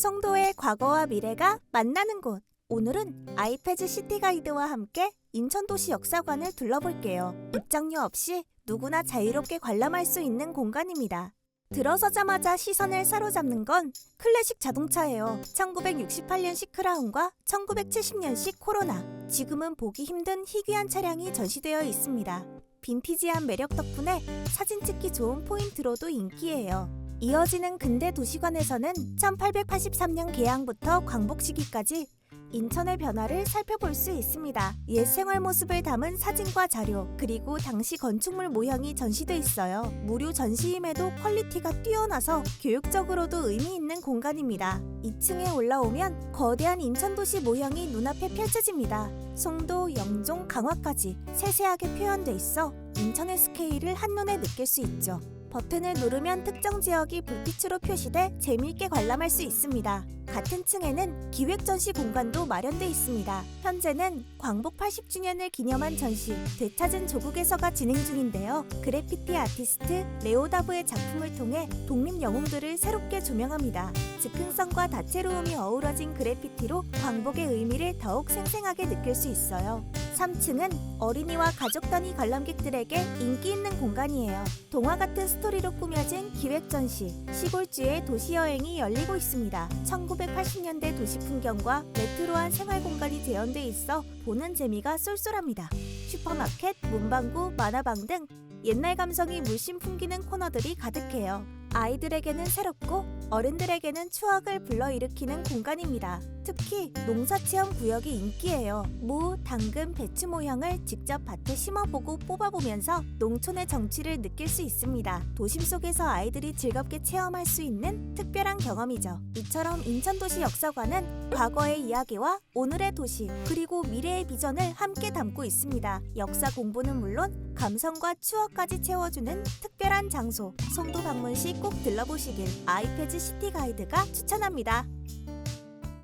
송도의 과거와 미래가 만나는 곳. 오늘은 아이패드 시티 가이드와 함께 인천도시 역사관을 둘러볼게요. 입장료 없이 누구나 자유롭게 관람할 수 있는 공간입니다. 들어서자마자 시선을 사로잡는 건 클래식 자동차예요. 1968년식 크라운과 1970년식 코로나. 지금은 보기 힘든 희귀한 차량이 전시되어 있습니다. 빈티지한 매력 덕분에 사진 찍기 좋은 포인트로도 인기예요. 이어지는 근대 도시관에서는 1883년 개항부터 광복 시기까지 인천의 변화를 살펴볼 수 있습니다. 옛 생활 모습을 담은 사진과 자료, 그리고 당시 건축물 모형이 전시돼 있어요. 무료 전시임에도 퀄리티가 뛰어나서 교육적으로도 의미 있는 공간입니다. 2층에 올라오면 거대한 인천도시 모형이 눈앞에 펼쳐집니다. 송도, 영종, 강화까지 세세하게 표현돼 있어 인천의 스케일을 한눈에 느낄 수 있죠. 버튼을 누르면 특정 지역이 불빛으로 표시돼 재미있게 관람할 수 있습니다. 같은 층에는 기획 전시 공간도 마련돼 있습니다. 현재는 광복 80주년을 기념한 전시 되찾은 조국에서가 진행 중인데요. 그래피티 아티스트 레오다브의 작품을 통해 독립 영웅들을 새롭게 조명합니다. 즉흥성과 다채로움이 어우러진 그래피티로 광복의 의미를 더욱 생생하게 느낄 수 있어요. 3층은 어린이와 가족 단위 관람객들에게 인기 있는 공간이에요. 동화 같은 스토리로 꾸며진 기획 전시, 시골주의 도시 여행이 열리고 있습니다. 1980년대 도시 풍경과 레트로한 생활 공간이 재현돼 있어 보는 재미가 쏠쏠합니다. 슈퍼마켓, 문방구, 만화방 등 옛날 감성이 물씬 풍기는 코너들이 가득해요. 아이들에게는 새롭고 어른들에게는 추억을 불러일으키는 공간입니다. 특히 농사체험 구역이 인기예요. 무, 당근, 배추 모형을 직접 밭에 심어보고 뽑아보면서 농촌의 정취를 느낄 수 있습니다. 도심 속에서 아이들이 즐겁게 체험할 수 있는 특별한 경험이죠. 이처럼 인천도시 역사관은 과거의 이야기와 오늘의 도시 그리고 미래의 비전을 함께 담고 있습니다. 역사 공부는 물론 감성과 추억까지 채워주는 특별한 장소 송도 방문 시 꼭 들러보시길 아이패드 시티 가이드가 추천합니다.